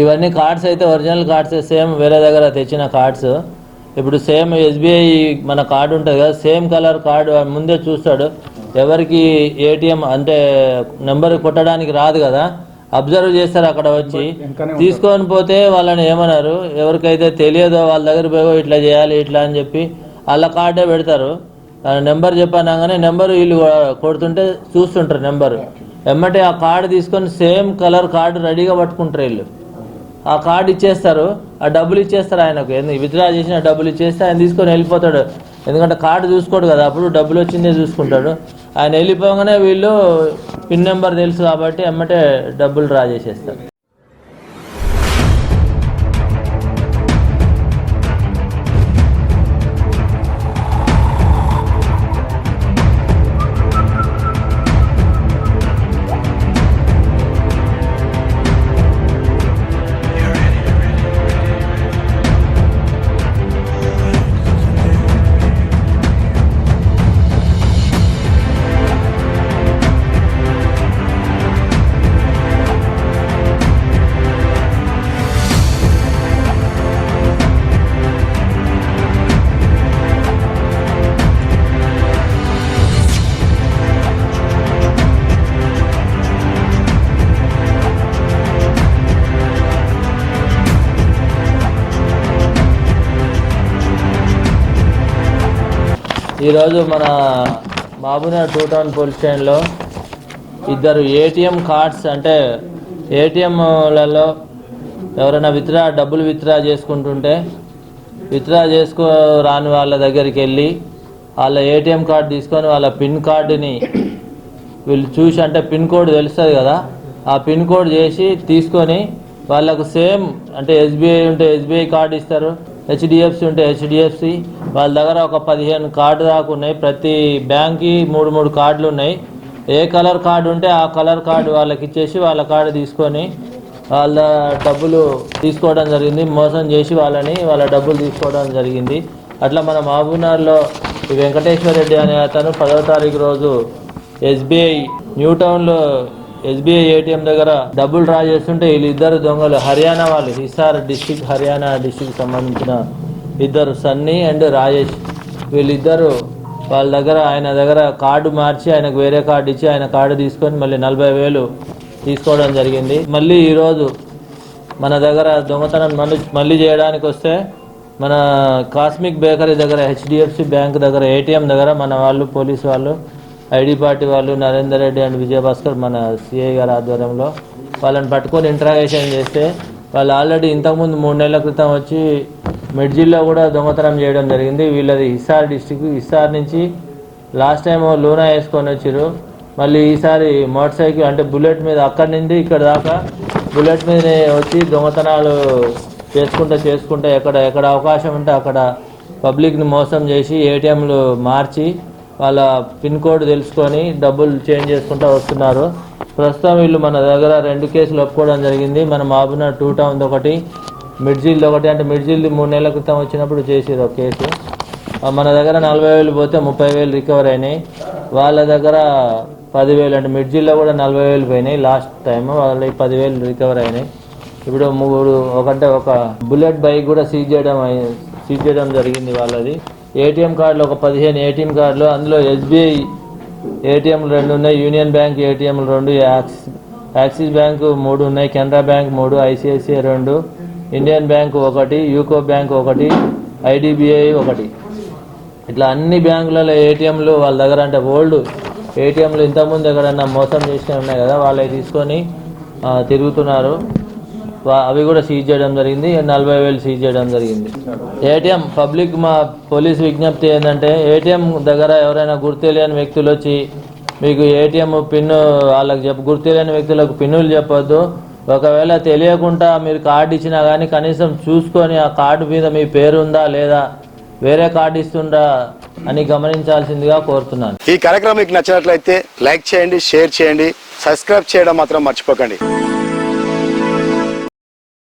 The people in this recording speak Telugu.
ఇవన్నీ కార్డ్స్ అయితే ఒరిజినల్ కార్డ్స్ సేమ్ వేరే దగ్గర తెచ్చిన కార్డ్స్. ఇప్పుడు సేమ్ ఎస్బీఐ మన కార్డు ఉంటుంది కదా సేమ్ కలర్ కార్డు ముందే చూస్తాడు. ఎవరికి ఏటీఎం అంటే నెంబర్ కొట్టడానికి రాదు కదా అబ్జర్వ్ చేస్తారు అక్కడ వచ్చి. తీసుకొని పోతే వాళ్ళని ఏమన్నారు ఎవరికైతే తెలియదో వాళ్ళ దగ్గర పోయి ఇట్లా చేయాలి ఇట్లా అని చెప్పి వాళ్ళ కార్డే పెడతారు. నెంబర్ చెప్పనగానే నెంబర్ వీళ్ళు కొడుతుంటే చూస్తుంటారు నెంబర్. ఎమ్మటే ఆ కార్డు తీసుకొని సేమ్ కలర్ కార్డు రెడీగా పట్టుకుంటారు వీళ్ళు. ఆ కార్డు ఇచ్చేస్తారు ఆ డబ్బులు ఇచ్చేస్తారు ఆయనకు. ఎందుకు విత్డ్రా చేసిన డబ్బులు ఇచ్చేస్తే ఆయన తీసుకొని వెళ్ళిపోతాడు. ఎందుకంటే కార్డు చూసుకోడు కదా అప్పుడు డబ్బులు వచ్చిందే చూసుకుంటాడు. ఆయన వెళ్ళిపోగానే వీళ్ళు పిన్ నెంబర్ తెలుసు కాబట్టి ఎమ్మటే డబ్బులు డ్రా చేసేస్తారు. ఈరోజు మన బాబునగర్ టూ టౌన్ పోలీస్ స్టేషన్లో ఇద్దరు ఏటీఎం కార్డ్స్ అంటే ఏటీఎంలలో ఎవరైనా విత్డ్రా డబ్బులు విత్డ్రా చేసుకుంటుంటే విత్డ్రా చేసుకో రాని వాళ్ళ దగ్గరికి వెళ్ళి వాళ్ళ ఏటీఎం కార్డు తీసుకొని వాళ్ళ పిన్ కార్డుని వీళ్ళు చూసి అంటే పిన్ కోడ్ తెలుస్తుంది కదా ఆ పిన్ కోడ్ చేసి తీసుకొని వాళ్ళకు సేమ్ అంటే ఎస్బీఐ ఉంటే ఎస్బీఐ కార్డు ఇస్తారు. హెచ్డిఎఫ్సి ఉంటే హెచ్డిఎఫ్సి. వాళ్ళ దగ్గర ఒక పదిహేను కార్డు దాకా ఉన్నాయి. ప్రతి బ్యాంక్కి మూడు మూడు కార్డులు ఉన్నాయి. ఏ కలర్ కార్డు ఉంటే ఆ కలర్ కార్డు వాళ్ళకి ఇచ్చేసి వాళ్ళ కార్డు తీసుకొని వాళ్ళ డబ్బులు తీసుకోవడం జరిగింది. మోసం చేసి వాళ్ళని వాళ్ళ డబ్బులు తీసుకోవడం జరిగింది. అట్లా మన మహబూబ్నగర్లో వెంకటేశ్వర రెడ్డి అనే అతను పదవ తారీఖు రోజు ఎస్బీఐ న్యూ టౌన్లో ఎస్బీఐ ఏటీఎం దగ్గర డబ్బులు డ్రా చేస్తుంటే వీళ్ళిద్దరు దొంగలు. హర్యానా వాళ్ళు హిసార్ డిస్టిక్ హర్యానా డిస్టిక్ సంబంధించిన ఇద్దరు సన్నీ అండ్ రాజేష్. వీళ్ళిద్దరు వాళ్ళ దగ్గర ఆయన దగ్గర కార్డు మార్చి ఆయనకు వేరే కార్డు ఇచ్చి ఆయన కార్డు తీసుకొని మళ్ళీ నలభై వేలు తీసుకోవడం జరిగింది. మళ్ళీ ఈరోజు మన దగ్గర దొంగతనం మళ్ళీ మళ్ళీ చేయడానికి వస్తే మన కాస్మిక్ బేకరీ దగ్గర హెచ్డిఎఫ్సి బ్యాంక్ దగ్గర ఏటీఎం దగ్గర మన వాళ్ళు పోలీసు వాళ్ళు ఐడి పార్టీ వాళ్ళు నరేందర్ రెడ్డి అండ్ విజయభాస్కర్ మన సిఐ గారి ఆధ్వర్యంలో వాళ్ళని పట్టుకొని ఇంట్రాగేషన్ చేస్తే వాళ్ళు ఆల్రెడీ ఇంతకుముందు మూడు నెలల క్రితం వచ్చి మెడ్జిల్లో కూడా దొంగతనం చేయడం జరిగింది. వీళ్ళది హిస్సార్ డిస్టిక్ హిస్సార్ నుంచి లాస్ట్ టైం లూనా వేసుకొని వచ్చారు మళ్ళీ ఈసారి మోటార్ సైకిల్ అంటే బుల్లెట్ మీద అక్కడి నుండి ఇక్కడ దాకా బుల్లెట్ మీదనే వచ్చి దొంగతనాలు చేసుకుంటూ చేసుకుంటూ ఎక్కడ ఎక్కడ అవకాశం ఉంటే అక్కడ పబ్లిక్ని మోసం చేసి ఏటీఎంలు మార్చి వాళ్ళ పిన్ కోడ్ తెలుసుకొని డబ్బులు చేంజ్ చేసుకుంటూ వస్తున్నారు. ప్రస్తుతం వీళ్ళు మన దగ్గర రెండు కేసులు ఒప్పుకోవడం జరిగింది. మన మాబున టూ టౌన్ ఒకటి మిడ్జిల్ది ఒకటి అంటే మిడ్జిల్ది మూడు నెలల క్రితం వచ్చినప్పుడు చేసేది ఒక కేసు. మన దగ్గర నలభై వేలు పోతే ముప్పై వేలు రికవర్ అయినాయి. వాళ్ళ దగ్గర పదివేలు అంటే మిడ్జిల్లో కూడా నలభై వేలు పోయినాయి లాస్ట్ టైం వాళ్ళకి పదివేలు రికవర్ అయినాయి. ఇప్పుడు మూడు ఒకంటే ఒక బుల్లెట్ బైక్ కూడా సీజ్ చేయడం సీజ్ చేయడం జరిగింది వాళ్ళది. ఏటీఎం కార్డులు ఒక పదిహేను ఏటీఎం కార్డులు అందులో ఎస్బీఐ ఏటీఎంలు రెండు ఉన్నాయి యూనియన్ బ్యాంక్ ఏటీఎంలు రెండు యాక్సిస్ యాక్సిస్ బ్యాంకు మూడు ఉన్నాయి కెనరా బ్యాంక్ మూడు ఐసిఐసిఐ రెండు ఇండియన్ బ్యాంక్ ఒకటి యూకో బ్యాంక్ ఒకటి ఐడిబిఐ ఒకటి. ఇట్లా అన్ని బ్యాంకులలో ఏటీఎంలు వాళ్ళ దగ్గర అంటే ఓల్డ్ ఏటీఎంలు ఇంతకుముందు ఎక్కడన్నా మోసం చేసినవి ఉన్నాయి కదా వాళ్ళవి తీసుకొని తిరుగుతున్నారు. అవి కూడా సీజ్ చేయడం జరిగింది. నలభై వేలు సీజ్ చేయడం జరిగింది. ఏటీఎం పబ్లిక్ మా పోలీస్ విజ్ఞప్తి ఏంటంటే ఏటీఎం దగ్గర ఎవరైనా గుర్తు తెలియని వ్యక్తులు వచ్చి మీకు ఏటీఎం పిన్ వాళ్ళకి చెప్ప గుర్తులేని వ్యక్తులకు పిన్నులు చెప్పొద్దు. ఒకవేళ తెలియకుండా మీరు కార్డు ఇచ్చినా కానీ కనీసం చూసుకొని ఆ కార్డు మీద మీ పేరు ఉందా లేదా వేరే కార్డు ఇస్తుందా అని గమనించాల్సిందిగా కోరుతున్నాను. ఈ కార్యక్రమం మీకు నచ్చినట్లయితే లైక్ చేయండి షేర్ చేయండి సబ్స్క్రైబ్ చేయడం మాత్రం మర్చిపోకండి.